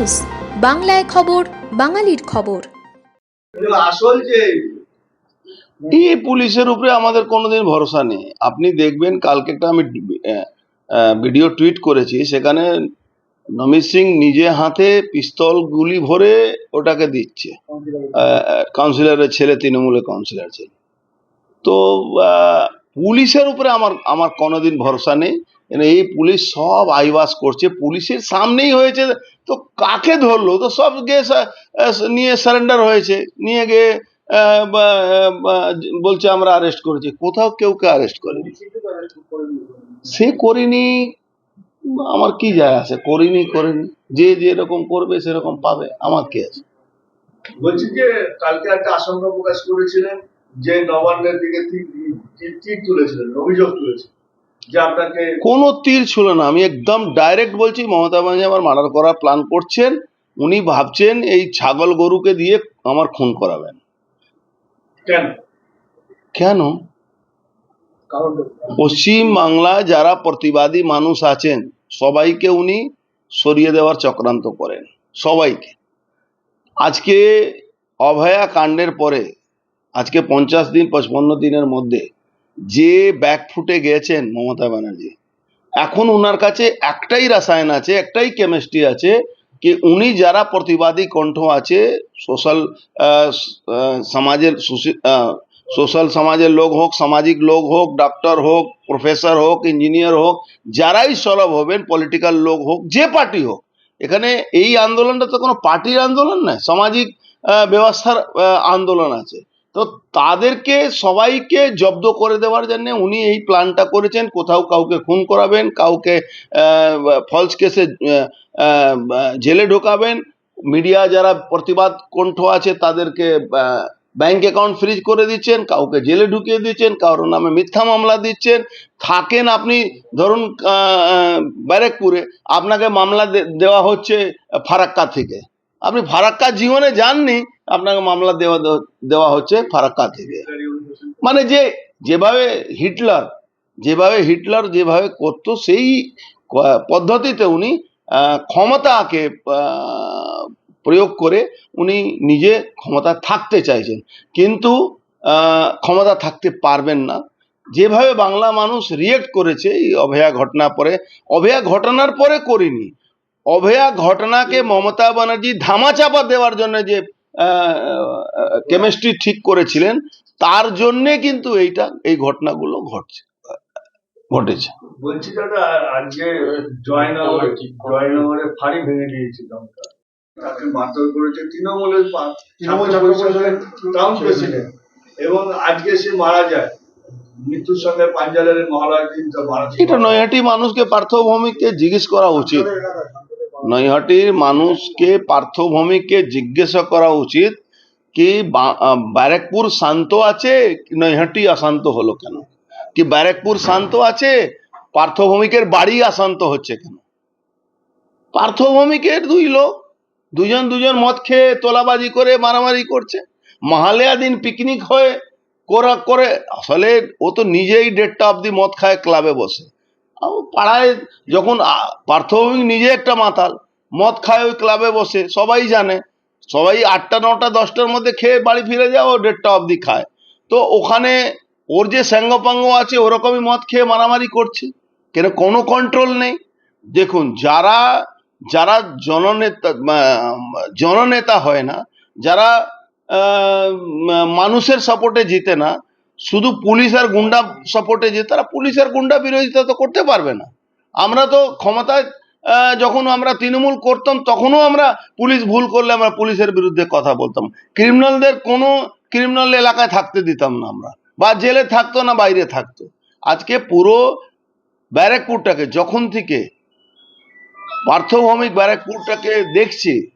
News বাংলায় খবর বাঙালির খবর। আসল যে এই পুলিশের উপরে আমাদের কোনোদিন ভরসা নেই। আপনি দেখবেন কালকে একটা আমি ভিডিও টুইট করেছি সেখানে নমিত সিং নিজে হাতে পিস্তল গুলি ভরে ওটাকে দিচ্ছে। কাউন্সিলরের ছেলে তৃণমূলের কাউন্সিলর ছেলে। তো আহ, পুলিশের উপরে আমার আমার কোনোদিন ভরসা নেই। এই পুলিশ সব আইবাস করছে, পুলিশের সামনেই হয়েছে, তো কাকে ধরলো? তো সব গিয়ে নিয়ে সারেন্ডার হয়েছে, নিয়ে গিয়ে বলছে আমরা অ্যারেস্ট করেছি। কোথাও কেউ কে অ্যারেস্ট করেনি। সে করিনি, আমার কি যায় আসে করিনি করিনি। যে যেরকম করবে, সেরকম পাবে। আমার কি আছে? বলছি যে, কালকে একটা আশঙ্কা প্রকাশ করেছিলেন যে নবান্নের দিকে তুলেছিলেন, অভিযোগ তুলেছিলেন। কোনো তীর ছিল না। আমি একদম ডাইরেক্ট বলছি মমতা ব্যানার্জি আমার মার্ডার করার প্ল্যান করছেন। উনি ভাবছেন এই ছাগল গরুকে দিয়ে আমার খুন করাবেন। কেন? কেন? কারণ পশ্চিম বাংলায় যারা প্রতিবাদী মানুষ আছেন সবাইকে উনি সরিয়ে দেওয়ার চক্রান্ত করেন। সবাইকে। আজকে অভয়া কাণ্ডের পরে আজকে পঞ্চাশ দিন পঁচপন্ন দিনের মধ্যে যে ব্যাক ফুটে গেছেন মমতা ব্যানার্জি, এখন উনার কাছে একটাই রাসায়ন আছে, একটাই কেমিস্ট্রি আছে কি উনি যারা প্রতিবাদী কণ্ঠ আছে সোশ্যাল সমাজের সোশ্যাল সমাজের লোক হোক, সামাজিক লোক হোক ডাক্তার হোক প্রফেসর হোক ইঞ্জিনিয়ার হোক, যারাই সরব হবেন পলিটিক্যাল লোক হোক, যে পার্টি হোক, এখানে এই আন্দোলনটা তো কোনো পার্টির আন্দোলন নয়, সামাজিক ব্যবস্থার আন্দোলন আছে। তো তাদেরকে সবাইকে জব্দ করে দেওয়ার জন্য উনি এই প্ল্যানটা করেছেন। কোথাও কাউকে খুন করাবেন, কাউকে ফলস কেসে জেলে ঢোকাবেন। মিডিয়া যারা প্রতিবাদ কণ্ঠ আছে তাদেরকে ব্যাংক অ্যাকাউন্ট ফ্রিজ করে দিচ্ছেন, কাউকে জেলে ঢুকিয়ে দিচ্ছেন, কারোর নামে মিথ্যা মামলা দিচ্ছেন। থাকেন আপনি, ধরুন ব্যারেকপুরে, আপনাকে মামলা দেওয়া হচ্ছে ফারাক্কা থেকে। আপনি ফারাক্কা জীবনে যাননি, আপনাকে মামলা দেওয়া দেওয়া হচ্ছে ফারাক্কা থেকে। মানে যে, যেভাবে হিটলার যেভাবে হিটলার যেভাবে করতো, সেই পদ্ধতিতে উনি ক্ষমতাকে প্রয়োগ করে উনি নিজে ক্ষমতা থাকতে চাইছেন। কিন্তু ক্ষমতা থাকতে পারবেন না। যেভাবে বাংলা মানুষ রিয়েক্ট করেছে এই অভয়া ঘটনা পরে, অভয়া ঘটনার পরে করিনি। অভয়া ঘটনাকে মমতা ব্যানার্জি ধামাচাপা দেওয়ার জন্য যে কেমিস্ট্রি ঠিক করেছিলেন তার জন্যে কিন্তু এইটা এই ঘটনাগুলো ঘটছে ঘটেছে। বলছি দাদা আজকে জয়নগর জয়নগরে ফাঁড়ি ভেঙে দিয়েছে দমকা। তাকে মারধর করেছে তৃণমূলের তৃণমূল টাউন প্রেসিডেন্ট এবং আজকে সে মারা যায়। মৃত্যুর সঙ্গে পাঞ্জালের দিন এটা নৈহাটি মানুষকে পার্থভূমিকে জিজ্ঞেস করা উচিত। নৈহাটির মানুষকে পার্থভূমিকে জিজ্ঞাসা করা উচিত কি ব্যারাকপুর শান্ত আছে নৈহাটি অশান্ত হলো কেন? কি ব্যারাকপুর শান্ত আছে, পার্থভূমিকের বাড়ি অশান্ত হচ্ছে কেন? পার্থভূমিকের দুই লোক, দুজন দুজন মদ খেয়ে তোলাবাজি করে মারামারি করছে মহালয়া দিন পিকনিক হয়ে, করা, করে, আসলে ও তো নিজেই দেড়টা অব্দি মদ খায় ক্লাবে বসে। পাড়ায় যখন, আ- নিজে একটা মাতাল, মদ খায় ওই ক্লাবে বসে, সবাই জানে, সবাই আটটা, নটা, দশটার মধ্যে খেয়ে বাড়ি ফিরে যায়, ও দেড়টা অবধি খায়। তো ওখানে ওর যে স্যাঙ্গপাঙ্গ আছে, ওরকমই মদ খেয়ে মারামারি করছে, কেন কোনো কন্ট্রোল নেই। দেখুন, যারা যারা জননেতা জননেতা হয় না, যারা মানুষের সাপোর্টে জিতে না শুধু পুলিশ আর গুন্ডা সাপোর্টে যে, তারা পুলিশ আর গুন্ডা বিরোধিতা তো করতে পারবে না। আমরা তো ক্ষমতায় যখন আমরা তৃণমূল করতাম, তখনও আমরা পুলিশ ভুল করলে আমরা পুলিশের বিরুদ্ধে কথা বলতাম। ক্রিমিনালদের কোনো ক্রিমিনাল এলাকায় থাকতে দিতাম না আমরা। বা জেলে থাকতো না, বাইরে থাকতো। আজকে পুরো ব্যারাকপুরটাকে, যখন থেকে পার্থভৌমিক ব্যারাকপুরটাকে দেখছি,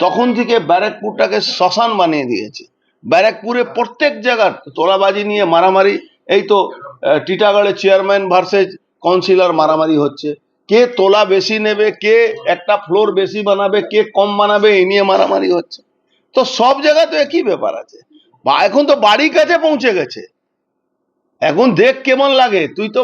তখন থেকে ব্যারাকপুরটাকে শ্মশান বানিয়ে দিয়েছে। ব্যারাকপুরে প্রত্যেক জায়গার তোলাবাজি নিয়ে মারামারি। এই তো টিটাগড়ে চেয়ারম্যান ভার্সেস কাউন্সিলর মারামারি হচ্ছে। কে তোলা বেশি নেবে, কে একটা ফ্লোর বেশি বানাবে, কে কম বানাবে, এই নিয়ে মারামারি হচ্ছে। তো সব জায়গায় তো একই ব্যাপার আছে। বা, এখন তো বাড়ির কাছে পৌঁছে গেছে। এখন দেখ কেমন লাগে। তুই তো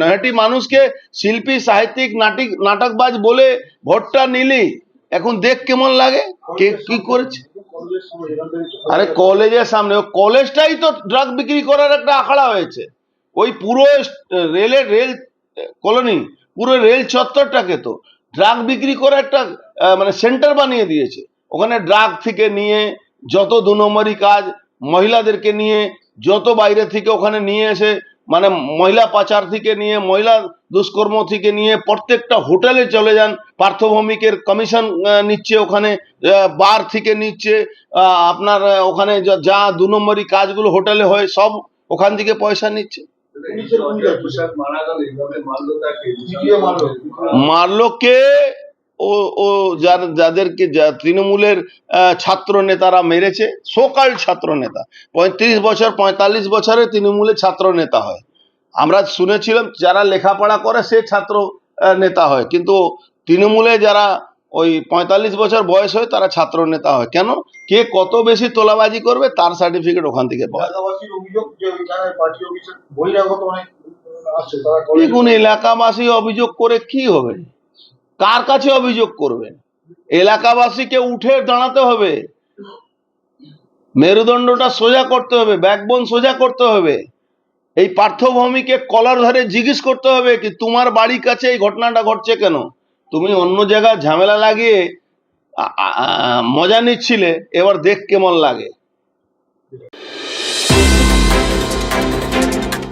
নৈহাটি মানুষকে শিল্পী, সাহিত্যিক, নাটিক, নাটকবাজ বলে ভোটটা নিলি। এখন দেখ কেমন লাগে। কে কি করেছে? আরে কলেজের সামনে কলেজটাই তো ড্রাগ বিক্রি করার একটা আখড়া হয়েছে। ওই পুরো রেলের রেল কলোনি পুরো রেল চত্বরটাকে তো ড্রাগ বিক্রি করে একটা মানে সেন্টার বানিয়ে দিয়েছে। ওখানে ড্রাগ থেকে নিয়ে, যত দু নম্বরই কাজ, মহিলাদেরকে নিয়ে, যত বাইরে থেকে ওখানে নিয়ে এসে মানে মহিলা পাচার থেকে নিয়ে মহিলা দুষ্কর্ম থেকে নিয়ে প্রত্যেকটা হোটেলে চলে যান। পার্থভৌমিকের কমিশন নিচ্ছে ওখানে বার থেকে নিচ্ছে আপনার ওখানে যা- যা দু নম্বরই কাজগুলো হোটেলে হয় সব ওখান থেকে পয়সা নিচ্ছে। মারলো কে ও ও যার যাদেরকে তৃণমূলের ছাত্র নেতারা মেরেছে সকাল ছাত্র নেতা। পঁয়ত্রিশ বছর পঁয়তাল্লিশ বছরে তৃণমূলের ছাত্র নেতা হয়। আমরা শুনেছিলাম যারা লেখাপড়া করে সে ছাত্র নেতা হয়। কিন্তু তৃণমূলে যারা ওই পঁয়তাল্লিশ বছর বয়স হয় তারা ছাত্র নেতা হয়। কেন? কে কত বেশি তোলাবাজি করবে তার সার্টিফিকেট ওখান থেকে পাওয়া দেখুন এলাকাবাসী অভিযোগ করে কি হবে? কার কাছে অভিযোগ করবেন? এলাকাবাসীকে উঠে দাঁড়াতে হবে। মেরুদণ্ডটা সোজা করতে হবে ব্যাকবোন সোজা করতে হবে। এই পার্থভূমিকে কলার ধরে জিজ্ঞেস করতে হবে কি, তোমার বাড়ির কাছে এই ঘটনাটা ঘটছে কেন? তুমি অন্য জায়গায় ঝামেলা লাগিয়ে মজা নিচ্ছিলে, এবার দেখ কেমন লাগে।